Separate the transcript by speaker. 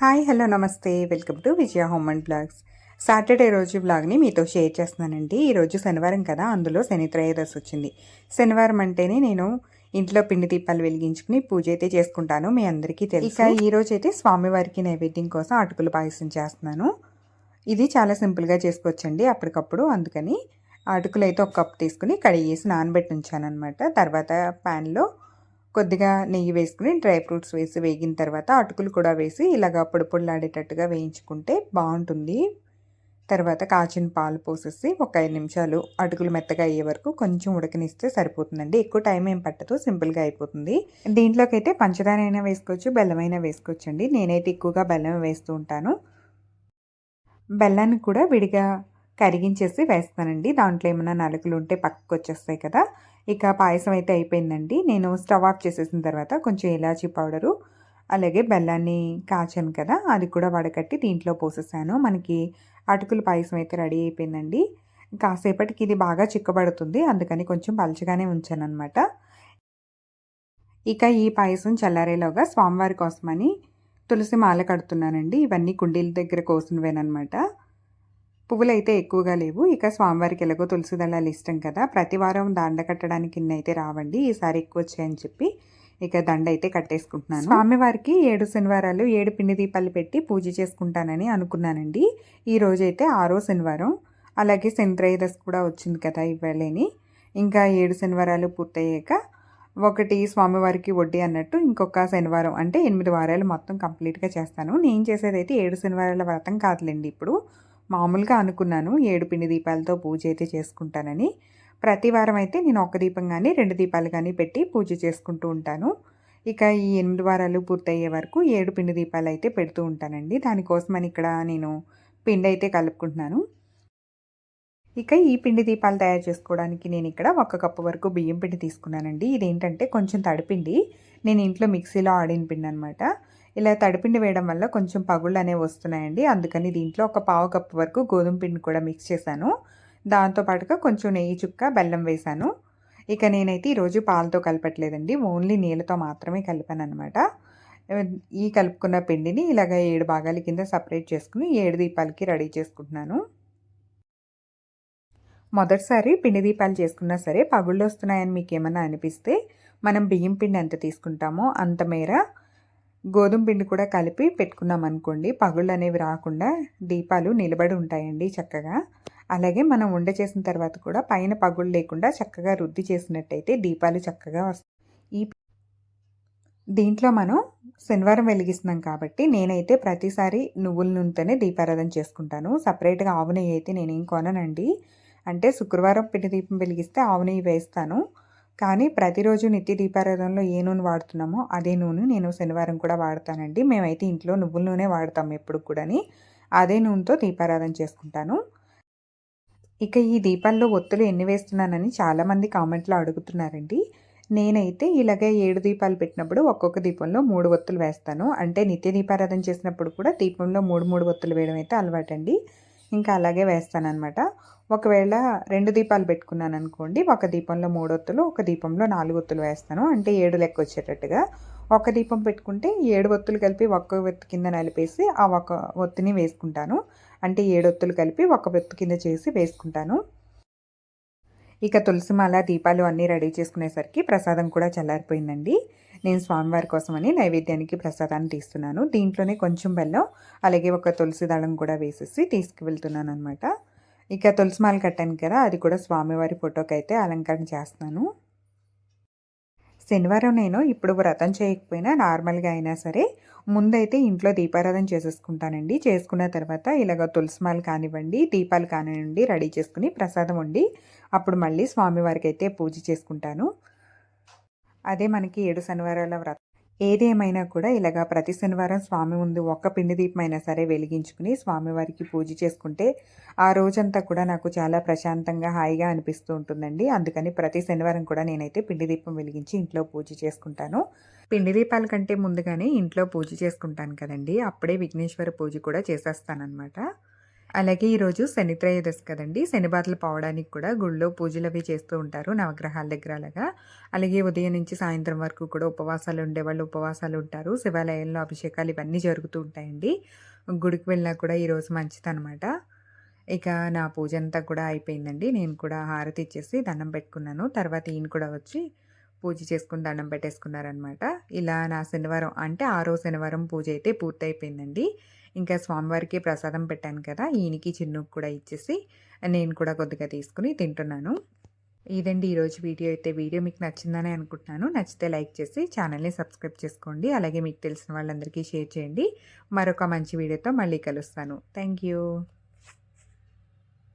Speaker 1: Hi hello నమస్తే. Welcome to Vijaya home and blogs. Saturday రోజు బ్లాగ్ని మీతో షేర్ చేస్తున్నానండి. ఈరోజు శనివారం కదా అందులో శని త్రయోదశి వచ్చింది. శనివారం అంటేనే నేను ఇంట్లో పిండి దీపాలు వెలిగించుకుని పూజ అయితే చేసుకుంటాను మీ అందరికీ తెలుసు. ఇక ఈరోజు అయితే స్వామివారికి నైవేద్యం కోసం అటుకులు పాయసం చేస్తున్నాను. ఇది చాలా సింపుల్గా చేసుకోవచ్చండి అప్పటికప్పుడు. అందుకని అటుకులు అయితే ఒక కప్పు తీసుకుని కడిగేసి నానబెట్టి ఉంచాను అనమాట తర్వాత ప్యాన్లో కొద్దిగా నెయ్యి వేసుకుని డ్రై ఫ్రూట్స్ వేసి వేగిన తర్వాత అటుకులు కూడా వేసి ఇలాగ పొడి పొడిలాడేటట్టుగా వేయించుకుంటే బాగుంటుంది. తర్వాత కాచిన పాలు పోసేసి ఒక ఐదు నిమిషాలు అటుకులు మెత్తగా అయ్యే వరకు కొంచెం ఉడకనిస్తే సరిపోతుందండి. ఎక్కువ టైం ఏం పట్టదు సింపుల్గా అయిపోతుంది. దీంట్లోకి అయితే పంచదార అయినా వేసుకోవచ్చు బెల్లం అయినా వేసుకోవచ్చు అండి నేనైతే ఎక్కువగా బెల్లం వేస్తూ ఉంటాను. బెల్లాన్ని కూడా విడిగా కరిగించేసి వేస్తానండి. దాంట్లో ఏమైనా నలుగులు ఉంటే పక్కకు వచ్చేస్తాయి కదా. ఇక పాయసం అయితే అయిపోయిందండి. నేను స్టవ్ ఆఫ్ చేసేసిన తర్వాత కొంచెం ఇలాచీ పౌడరు అలాగే బెల్లాన్ని కాచాను కదా. అది కూడా వడకట్టి దీంట్లో పోసేసాను. మనకి అటుకుల పాయసం అయితే రెడీ అయిపోయిందండి. కాసేపటికి ఇది బాగా చిక్కబడుతుంది. అందుకని కొంచెం పలచగానే ఉంచాను అనమాట ఇక ఈ పాయసం చల్లారేలోగా స్వామివారి కోసమని తులసి మాల కడుతున్నానండి. ఇవన్నీ కుండీల దగ్గర కోసినవేనమాట పువ్వులు అయితే ఎక్కువగా లేవు. ఇక స్వామివారికి ఎలాగో తులసి దళాలు ఇష్టం కదా. ప్రతి వారం దండ కట్టడానికి ఇన్నైతే రావండి. ఈసారి ఎక్కువ వచ్చాయని చెప్పి ఇక దండ అయితే కట్టేసుకుంటున్నాను. స్వామివారికి ఏడు శనివారాలు ఏడు పిండి దీపాలు పెట్టి పూజ చేసుకుంటానని అనుకున్నానండి. ఈ రోజైతే ఆరో శనివారం. అలాగే శనిత్రయోదశ కూడా వచ్చింది కదా ఇవ్వలేని. ఇంకా ఏడు శనివారాలు పూర్తయ్యాక ఒకటి స్వామివారికి వడ్డీ అన్నట్టు ఇంకొక శనివారం అంటే ఎనిమిది వారాలు మొత్తం కంప్లీట్గా చేస్తాను. నేను చేసేదైతే ఏడు శనివారాల వ్రతం కాదులేండి ఇప్పుడు. మామూలుగా అనుకున్నాను. ఏడు పిండి దీపాలతో పూజ అయితే చేసుకుంటానని. ప్రతి వారం అయితే నేను ఒక దీపం కానీ రెండు దీపాలు కానీ పెట్టి పూజ చేసుకుంటూ ఉంటాను. ఇక ఈ ఎనిమిది వారాలు పూర్తయ్యే వరకు ఏడు పిండి దీపాలు అయితే పెడుతూ ఉంటానండి. దానికోసమని ఇక్కడ నేను పిండి అయితే కలుపుకుంటున్నాను. ఇక ఈ పిండి దీపాలు తయారు చేసుకోవడానికి నేను ఇక్కడ ఒక కప్పు వరకు బియ్యం పిండి తీసుకున్నానండి. ఇదేంటంటే కొంచెం తడిపిండి. నేను ఇంట్లో మిక్సీలో ఆడిన పిండి అనమాట ఇలా తడిపిండి వేయడం వల్ల కొంచెం పగుళ్ళు అనేవి వస్తున్నాయండి. అందుకని దీంట్లో ఒక పావు కప్పు వరకు గోధుమ పిండి కూడా మిక్స్ చేశాను. దాంతోపాటుగా కొంచెం నెయ్యి చుక్క బెల్లం వేశాను. ఇక నేనైతే ఈరోజు పాలతో కలపట్లేదండి. ఓన్లీ నీళ్ళతో మాత్రమే కలిపాను అనమాట ఈ కలుపుకున్న పిండిని ఇలాగ ఏడు భాగాల కింద సపరేట్ చేసుకుని ఏడు దీపాలకి రెడీ చేసుకుంటున్నాను. మొదటిసారి పిండి దీపాలు చేసుకున్నా సరే పగుళ్ళు వస్తున్నాయని మీకు ఏమైనా అనిపిస్తే మనం బియ్యం పిండి ఎంత తీసుకుంటామో అంత మేర గోధుమ పిండి కూడా కలిపి పెట్టుకున్నాం అనుకోండి. పగుళ్ళు అనేవి రాకుండా దీపాలు నిలబడి ఉంటాయండి చక్కగా. అలాగే మనం వండ చేసిన తర్వాత కూడా పైన పగుళ్ళు లేకుండా చక్కగా రుద్ది చేసినట్టయితే దీపాలు చక్కగా వస్తాయి. ఈ దీంట్లో మనం శనివారం వెలిగిస్తున్నాం కాబట్టి నేనైతే ప్రతిసారి నువ్వుల నూనెతోనే దీపారాధన చేసుకుంటాను. సపరేట్గా ఆవు నెయ్యి అయితే నేనేం కొననండి. అంటే శుక్రవారం పిండి దీపం వెలిగిస్తే ఆవు నెయ్యి వేస్తాను. కానీ ప్రతిరోజు నిత్య దీపారాధనలో ఏ నూనె వాడుతున్నామో అదే నూనె నేను శనివారం కూడా వాడతానండి. మేమైతే ఇంట్లో నువ్వుల నూనె వాడతాం ఎప్పుడు కూడాని. అదే నూనెతో దీపారాధన చేసుకుంటాను. ఇక ఈ దీపాల్లో ఒత్తులు ఎన్ని వేస్తున్నానని చాలామంది కామెంట్లో అడుగుతున్నారండి. నేనైతే ఇలాగే ఏడు దీపాలు పెట్టినప్పుడు ఒక్కొక్క దీపంలో మూడు ఒత్తులు వేస్తాను. అంటే నిత్య దీపారాధన చేసినప్పుడు కూడా దీపంలో మూడు మూడు ఒత్తులు వేయడం అయితే అలవాటండి. ఇంకా అలాగే వేస్తానన్నమాట. ఒకవేళ రెండు దీపాలు పెట్టుకున్నాను అనుకోండి ఒక దీపంలో మూడు ఒత్తులు ఒక దీపంలో నాలుగు ఒత్తులు వేస్తాను. అంటే ఏడు లెక్క వచ్చేటట్టుగా. ఒక దీపం పెట్టుకుంటే ఏడు ఒత్తులు కలిపి ఒక్క ఒత్తు కింద నలిపేసి ఆ ఒక ఒత్తిని వేసుకుంటాను. అంటే ఏడు ఒత్తులు కలిపి ఒక ఒత్తు కింద చేసి వేసుకుంటాను. ఇక తులసిమాల దీపాలు అన్నీ రెడీ చేసుకునేసరికి ప్రసాదం కూడా చల్లారిపోయిందండి. నేను స్వామివారి కోసమని నైవేద్యానికి ప్రసాదాన్ని తీస్తున్నాను. దీంట్లోనే కొంచెం బెల్లం అలాగే ఒక తులసి దళం కూడా వేసేసి తీసుకువెళ్తున్నాను అనమాట ఇక తులసిమాల కట్టాను కదా అది కూడా స్వామివారి ఫోటోకి అయితే అలంకరణ చేస్తున్నాను. శనివారం నేను ఇప్పుడు వ్రతం చేయకపోయినా నార్మల్గా అయినా సరే ముందైతే ఇంట్లో దీపారాధన చేసేసుకుంటానండి. చేసుకున్న తర్వాత ఇలాగ తులసిమాలు కానివ్వండి దీపాలు కానివ్వండి రెడీ చేసుకుని ప్రసాదం వండి అప్పుడు మళ్ళీ స్వామివారికి అయితే పూజ చేసుకుంటాను. అదే మనకి ఏడు శనివారాల వ్రతం. ఏదేమైనా కూడా ఇలాగా ప్రతి శనివారం స్వామి ముందు ఒక్క పిండి దీపమైనా సరే వెలిగించుకుని స్వామివారికి పూజ చేసుకుంటే ఆ రోజంతా కూడా నాకు చాలా ప్రశాంతంగా హాయిగా అనిపిస్తూ ఉంటుందండి. అందుకని ప్రతి శనివారం కూడా నేనైతే పిండి దీపం వెలిగించి ఇంట్లో పూజ చేసుకుంటాను. పిండి దీపాల కంటే ముందుగానే ఇంట్లో పూజ చేసుకుంటాను కదండి. అప్పుడే విఘ్నేశ్వర పూజ కూడా చేసేస్తానమాట అలాగే ఈరోజు శని త్రయోదశి కదండి. శనిబాతలు పోవడానికి కూడా గుళ్ళో పూజలు అవి చేస్తూ ఉంటారు నవగ్రహాల దగ్గర అలాగా. అలాగే ఉదయం నుంచి సాయంత్రం వరకు కూడా ఉపవాసాలు ఉండేవాళ్ళు ఉపవాసాలు ఉంటారు. శివాలయంలో అభిషేకాలు ఇవన్నీ జరుగుతూ ఉంటాయండి. గుడికి వెళ్ళినా కూడా ఈరోజు మంచిదనమాట ఇక నా పూజ అంతా కూడా అయిపోయిందండి. నేను కూడా హారతి ఇచ్చేసి దండం పెట్టుకున్నాను. తర్వాత ఈయన కూడా వచ్చి పూజ చేసుకుని దండం పెట్టేసుకున్నారనమాట ఇలా నా శనివారం అంటే ఆరో శనివారం పూజ అయితే పూర్తయిపోయిందండి. ఇంకా స్వామివారికి ప్రసాదం పెట్టాను కదా ఈయనకి చిన్నుకు కూడా ఇచ్చేసి నేను కూడా కొద్దిగా తీసుకుని తింటున్నాను. ఇదండి ఈరోజు వీడియో అయితే. వీడియో మీకు నచ్చిందని అనుకుంటున్నాను. నచ్చితే లైక్ చేసి ఛానల్ని సబ్స్క్రైబ్ చేసుకోండి. అలాగే మీకు తెలిసిన వాళ్ళందరికీ షేర్ చేయండి. మరొక మంచి వీడియోతో మళ్ళీ కలుస్తాను. Thank you.